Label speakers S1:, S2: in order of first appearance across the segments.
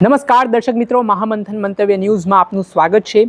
S1: નમસ્કાર દર્શક મિત્રો, મહામંથન મંતવ્ય ન્યૂઝમાં આપનું સ્વાગત છે.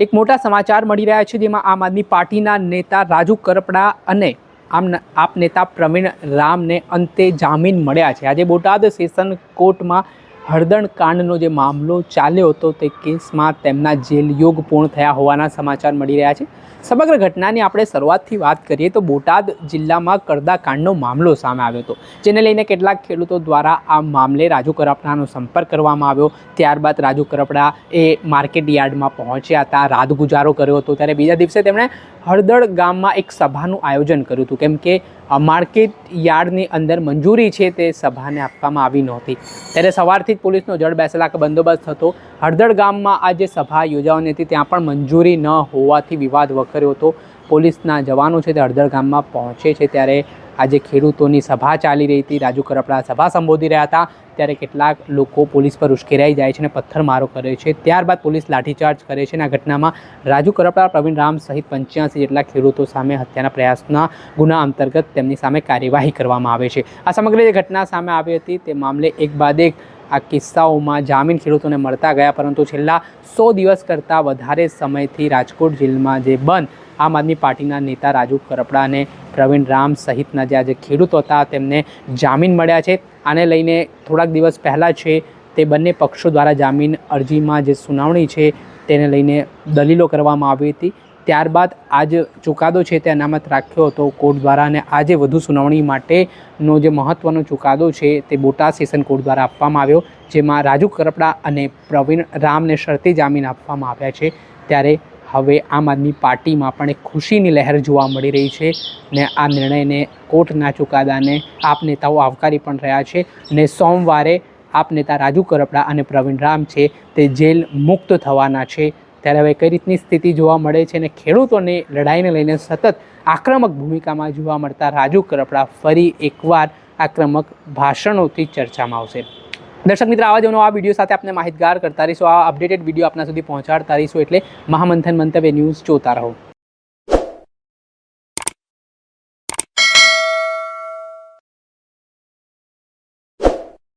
S1: એક મોટા સમાચાર મળી રહ્યા છે જેમાં આમ આદમી પાર્ટીના નેતા રાજુ કરપડા અને આમ આપ નેતા પ્રવીણ રામને અંતે જામીન મળ્યા છે. આજે બોટાદ સેશન કોર્ટમાં હળદણ કાંડનો જે મામલો ચાલ્યો હતો તે કેસમાં તેમના જેલ યોગ પૂર્ણ થયા હોવાના સમાચાર મળી રહ્યા છે. સમગ્ર ઘટનાની આપણે શરૂઆતથી વાત કરીએ તો બોટાદ જિલ્લામાં કરદા કાંડનો મામલો સામે આવ્યો હતો. જેને લઈને કેટલાક ખેડૂતો દ્વારા આ મામલે રાજુ કરપડાનો સંપર્ક કરવામાં આવ્યો. ત્યારબાદ રાજુ કરપડા એ માર્કેટ યાર્ડમાં પહોંચ્યા હતા રાત ગુજારો કર્યો હતો. ત્યારે બીજા દિવસે તેમણે હળદળ ગામમાં એક સભાનું આયોજન કર્યું હતું. કેમ કે માર્કેટ યાર્ડની અંદર મંજૂરી છે તે સભાને આપવામાં આવી નહોતી. ત્યારે સવારથી જ પોલીસનો જડ બેસેલા બંદોબસ્ત હતો. હળદળ ગામમાં આ જે સભા યોજાવાની હતી, ત્યાં પણ મંજૂરી ન હોવાથી વિવાદ વકર્યો હતો. પોલીસના જવાનો છે તે હળદળ ગામમાં પહોંચે છે ત્યારે આજે ખેડૂતોની સભા ચાલી રહી હતી. રાજુ કરપડા સભા સંબોધી રહ્યા હતા. ત્યારે કેટલાક લોકો પોલીસ પર ઉશ્કેરાઈ જાય છે અને પથ્થરમારો કરે છે. ત્યારબાદ પોલીસ લાઠીચાર્જ કરે છે અને આ ઘટનામાં રાજુ કરપડા, પ્રવીણ રામ સહિત પંચ્યાસી જેટલા ખેડૂતો સામે હત્યાના પ્રયાસના ગુના અંતર્ગત તેમની સામે કાર્યવાહી કરવામાં આવે છે. આ સમગ્ર જે ઘટના સામે આવી હતી તે મામલે એક બાદ એક આ કિસ્સાઓમાં જામીન ખેડૂતોને મળતા ગયા, પરંતુ છેલ્લા સો દિવસ કરતાં વધારે સમયથી રાજકોટ જેલમાં જે બંધ આમ આદમી પાર્ટીના નેતા રાજુ કરપડા અને પ્રવીણ રામ સહિતના જે આજે ખેડૂતો હતા, તેમને જામીન મળ્યા છે. આને લઈને થોડાક દિવસ પહેલાં છે તે બંને પક્ષો દ્વારા જામીન અરજીમાં જે સુનાવણી છે, તેને લઈને દલીલો કરવામાં આવી હતી. ત્યારબાદ આજ ચુકાદો છે તે અનામત રાખ્યો હતો. કોર્ટ દ્વારા અને આજે વધુ સુનાવણી માટેનો જે મહત્ત્વનો ચુકાદો છે તે બોટાદ સેશન કોર્ટ દ્વારા આપવામાં આવ્યો, જેમાં રાજુ કરપડા અને પ્રવીણ રામને શરતી જામીન આપવામાં આવ્યા છે. ત્યારે હવે આમ આદમી પાર્ટીમાં પણ એક ખુશીની લહેર જોવા મળી રહી છે ને આ નિર્ણયને કોર્ટના ચુકાદાને આપ નેતાઓ આવકારી પણ રહ્યા છે ને સોમવારે આપ નેતા રાજુ કરપડા અને પ્રવીણ રામ છે તે જેલ મુક્ત થવાના છે. ત્યારે હવે કઈ રીતની સ્થિતિ જોવા મળે છે અને ખેડૂતોની લડાઈને લઈને સતત આક્રમક ભૂમિકામાં જોવા મળતા રાજુ કરપડા ફરી એકવાર આક્રમક ભાષણોથી ચર્ચામાં આવશે. દર્શક મિત્ર, આવા જ આ વીડિયો સાથે આપણે માહિતગાર કરતા રહીશું. આ અપડેટેડ વીડિયો આપના સુધી પહોંચાડતા રહીશું એટલે મહામંથન મંતવ્ય ન્યૂઝ જોતા રહો.